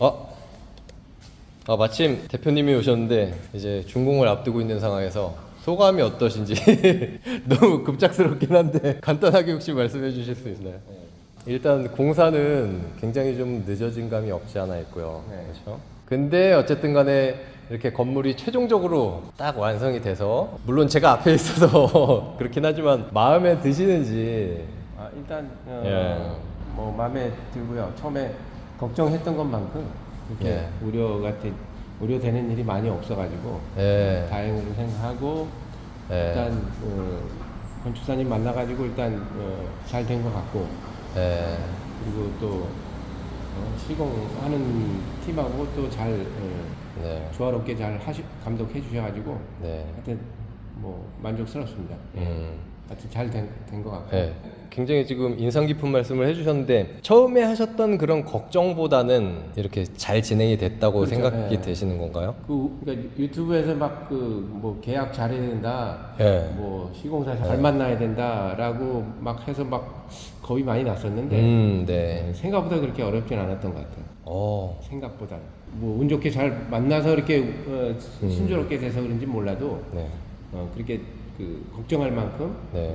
어? 아 마침 대표님이 오셨는데 이제 준공을 앞두고 있는 상황에서 소감이 어떠신지 너무 급작스럽긴 한데 간단하게 혹시 말씀해 주실 수 있나요? 일단 공사는 굉장히 좀 늦어진 감이 없지 않아 있고요. 네. 그렇죠? 근데 어쨌든 간에 이렇게 건물이 최종적으로 딱 완성이 돼서 물론 제가 앞에 있어서 그렇긴 하지만 마음에 드시는지 아, 일단 어, 예. 뭐 마음에 들고요. 처음에 걱정했던 것만큼 이렇게 예. 우려 같은 우려되는 일이 많이 없어가지고 예. 다행으로 생각하고 예. 일단 어, 건축사님 만나가지고 일단 어, 잘된 것 같고 예. 그리고 또 어, 시공하는 팀하고 또잘 어, 네. 조화롭게 잘 하시, 감독해 주셔가지고 네. 하여튼 뭐 만족스럽습니다. 예. 음. 하여튼 잘된 것 같고 네, 굉장히 지금 인상 깊은 말씀을 해주셨는데 처음에 하셨던 그런 걱정보다는 이렇게 잘 진행이 됐다고 그렇죠. 생각이 네. 되시는 건가요? 그 그러니까 유튜브에서 막 그 뭐 계약 잘해야 된다, 예. 뭐 시공사 잘 만나야 된다라고 막 해서 막 겁이 많이 났었는데 음, 네. 생각보다 그렇게 어렵진 않았던 것 같아요. 어, 생각보다 뭐 운 좋게 잘 만나서 이렇게 어, 음. 순조롭게 돼서 그런지 몰라도 네, 어, 그렇게 그 걱정할 만큼 네,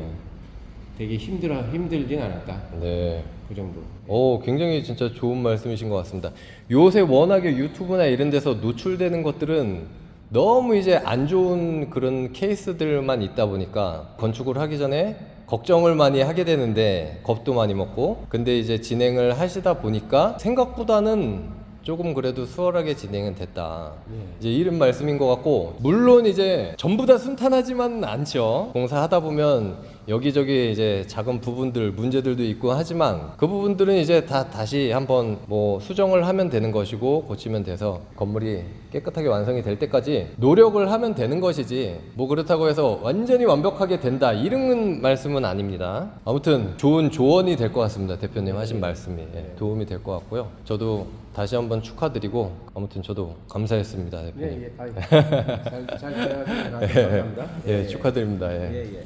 되게 힘들어 힘들진 않았다. 네. 그 정도. 오, 굉장히 진짜 좋은 말씀이신 것 같습니다. 요새 워낙에 유튜브나 이런 데서 노출되는 것들은 너무 이제 안 좋은 그런 케이스들만 있다 보니까 건축을 하기 전에 걱정을 많이 하게 되는데 겁도 많이 먹고 근데 이제 진행을 하시다 보니까 생각보다는 조금 그래도 수월하게 진행은 됐다. 네. 이제 이런 말씀인 것 같고 물론 이제 전부 다 순탄하지만은 않죠. 공사하다 보면 여기저기 이제 작은 부분들 문제들도 있고 하지만 그 부분들은 이제 다 다시 한번 뭐 수정을 하면 되는 것이고 고치면 돼서 건물이 깨끗하게 완성이 될 때까지 노력을 하면 되는 것이지 뭐 그렇다고 해서 완전히 완벽하게 된다 이런 말씀은 아닙니다. 아무튼 좋은 조언이 될 것 같습니다. 대표님 하신 말씀이 예, 도움이 될 것 같고요. 저도 다시 한번 축하드리고 아무튼 저도 감사했습니다. 대표님. 예, 예. 아이고, 잘, 잘 돼야 감사합니다. 예, 축하드립니다. 예. 예, 예.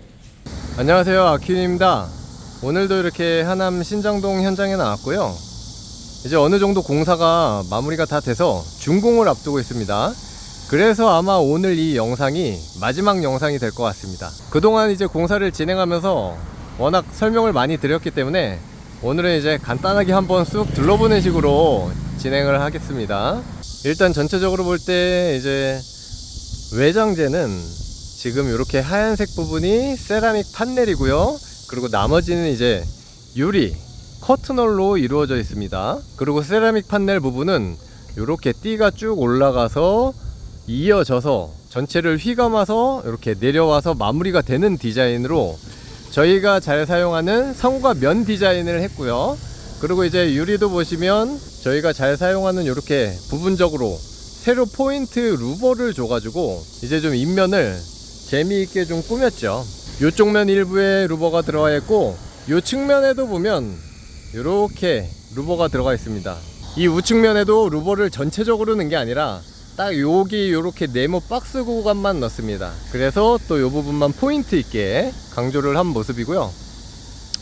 안녕하세요. 아키입니다. 오늘도 이렇게 하남 신장동 현장에 나왔고요. 이제 어느 정도 공사가 마무리가 다 돼서 준공을 앞두고 있습니다. 그래서 아마 오늘 이 영상이 마지막 영상이 될 것 같습니다. 그동안 이제 공사를 진행하면서 워낙 설명을 많이 드렸기 때문에 오늘은 이제 간단하게 한번 쑥 둘러보는 식으로 진행을 하겠습니다. 일단 전체적으로 볼 때 이제 외장재는 지금 이렇게 하얀색 부분이 세라믹 판넬이고요. 그리고 나머지는 이제 유리 커튼홀로 이루어져 있습니다. 그리고 세라믹 판넬 부분은 이렇게 띠가 쭉 올라가서 이어져서 전체를 휘감아서 이렇게 내려와서 마무리가 되는 디자인으로 저희가 잘 사용하는 성과 면 디자인을 했고요. 그리고 이제 유리도 보시면 저희가 잘 사용하는 이렇게 부분적으로 세로 포인트 루버를 줘가지고 이제 좀 인면을 재미있게 좀 꾸몄죠. 요쪽 면 일부에 루버가 들어가 있고 요 측면에도 보면 이렇게 루버가 들어가 있습니다. 이 우측면에도 루버를 전체적으로 넣은 게 아니라 딱 여기 요렇게 네모 박스 구간만 넣습니다. 그래서 또요 부분만 포인트 있게 강조를 한 모습이고요.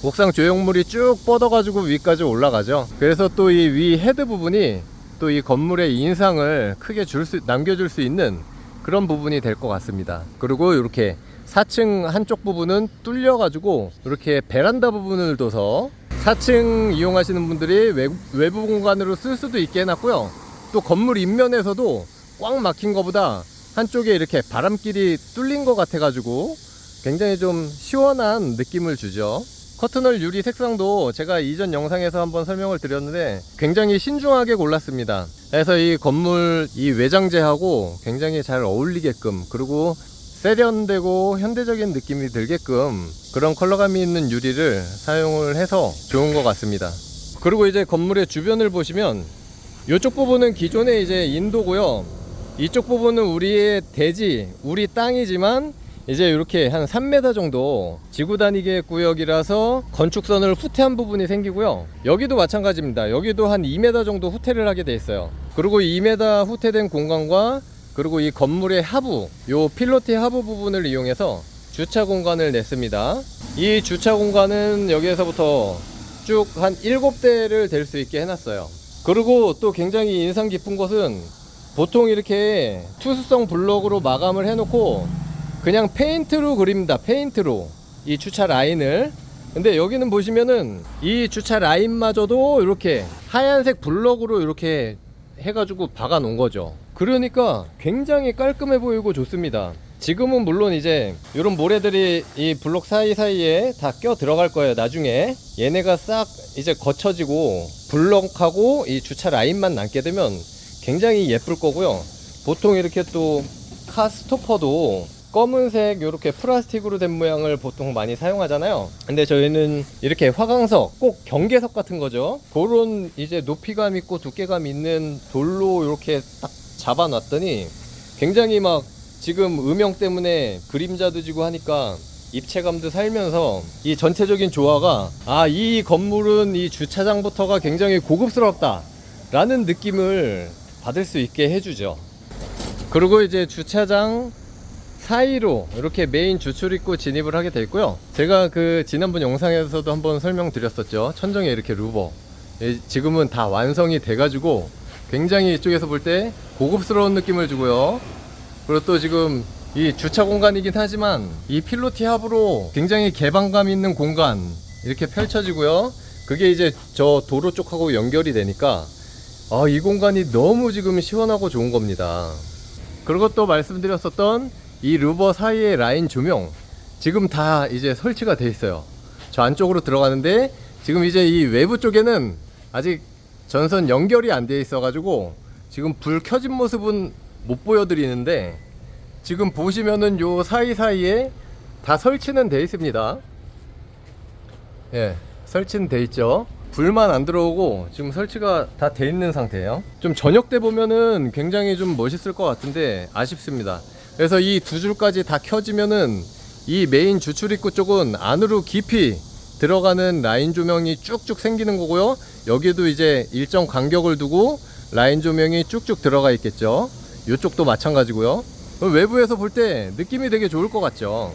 옥상 조형물이 쭉 뻗어가지고 위까지 올라가죠. 그래서 또 이 위 헤드 부분이 또 이 건물의 인상을 크게 줄 수, 남겨줄 수 있는 그런 부분이 될 것 같습니다. 그리고 이렇게 4층 한쪽 부분은 뚫려 가지고 이렇게 베란다 부분을 둬서 4층 이용하시는 분들이 외부, 공간으로 쓸 수도 있게 해놨고요. 또 건물 인면에서도 꽉 막힌 것보다 한쪽에 이렇게 바람길이 뚫린 것 같아 가지고 굉장히 좀 시원한 느낌을 주죠. 커튼홀 유리 색상도 제가 이전 영상에서 한번 설명을 드렸는데 굉장히 신중하게 골랐습니다. 그래서 이 건물 이 외장재하고 굉장히 잘 어울리게끔 그리고 세련되고 현대적인 느낌이 들게끔 그런 컬러감이 있는 유리를 사용을 해서 좋은 것 같습니다. 그리고 이제 건물의 주변을 보시면 이쪽 부분은 기존에 이제 인도고요. 이쪽 부분은 우리의 대지, 우리 땅이지만 이제 이렇게 한 3m 정도 지구 단위계 구역이라서 건축선을 후퇴한 부분이 생기고요. 여기도 마찬가지입니다. 여기도 한 2m 정도 후퇴를 하게 돼 있어요. 그리고 2m 후퇴된 공간과 그리고 이 건물의 하부, 요 필로티 하부 부분을 이용해서 주차 공간을 냈습니다. 이 주차 공간은 여기에서부터 쭉 한 7대를 댈 수 있게 해놨어요. 그리고 또 굉장히 인상 깊은 것은 보통 이렇게 투수성 블럭으로 마감을 해놓고 그냥 페인트로 그립니다. 페인트로 이 주차 라인을. 근데 여기는 보시면은 이 주차 라인마저도 이렇게 하얀색 블럭으로 이렇게 해가지고 박아 놓은 거죠. 그러니까 굉장히 깔끔해 보이고 좋습니다. 지금은 물론 이제 이런 모래들이 이 블록 사이사이에 다 껴 들어갈 거예요. 나중에 얘네가 싹 이제 거쳐지고 블럭하고 이 주차 라인만 남게 되면 굉장히 예쁠 거고요. 보통 이렇게 또 카 스토퍼도 검은색 이렇게 플라스틱으로 된 모양을 보통 많이 사용하잖아요. 근데 저희는 이렇게 화강석, 꼭 경계석 같은 거죠. 그런 이제 높이감 있고 두께감 있는 돌로 이렇게 딱 잡아놨더니 굉장히 막 지금 음영 때문에 그림자도 지고 하니까 입체감도 살면서 이 전체적인 조화가 아 이 건물은 이 주차장부터가 굉장히 고급스럽다 라는 느낌을 받을 수 있게 해주죠 그리고 이제 주차장 사이로 이렇게 메인 주출 입구 진입을 하게 돼 있고요 제가 그 지난번 영상에서도 한번 설명드렸었죠 천정에 이렇게 루버 예, 지금은 다 완성이 돼 가지고 굉장히 이쪽에서 볼 때 고급스러운 느낌을 주고요 그리고 또 지금 이 주차 공간이긴 하지만 이 필로티 합으로 굉장히 개방감 있는 공간 이렇게 펼쳐지고요. 그게 이제 저 도로 쪽하고 연결이 되니까 아, 이 공간이 너무 지금 시원하고 좋은 겁니다. 그리고 또 말씀드렸었던 이 루버 사이의 라인 조명 지금 다 이제 설치가 돼 있어요. 저 안쪽으로 들어가는데 지금 이제 이 외부 쪽에는 아직 전선 연결이 안 돼 있어 가지고 지금 불 켜진 모습은 못 보여드리는데 지금 보시면은 요 사이사이에 다 설치는 돼 있습니다. 예, 설치는 돼 있죠. 불만 안 들어오고 지금 설치가 다 돼 있는 상태예요. 좀 저녁 때 보면은 굉장히 좀 멋있을 것 같은데 아쉽습니다. 그래서 이 두 줄까지 다 켜지면은 이 메인 주출입구 쪽은 안으로 깊이 들어가는 라인 조명이 쭉쭉 생기는 거고요. 여기도 이제 일정 간격을 두고 라인 조명이 쭉쭉 들어가 있겠죠. 이쪽도 마찬가지고요. 외부에서 볼 때 느낌이 되게 좋을 것 같죠.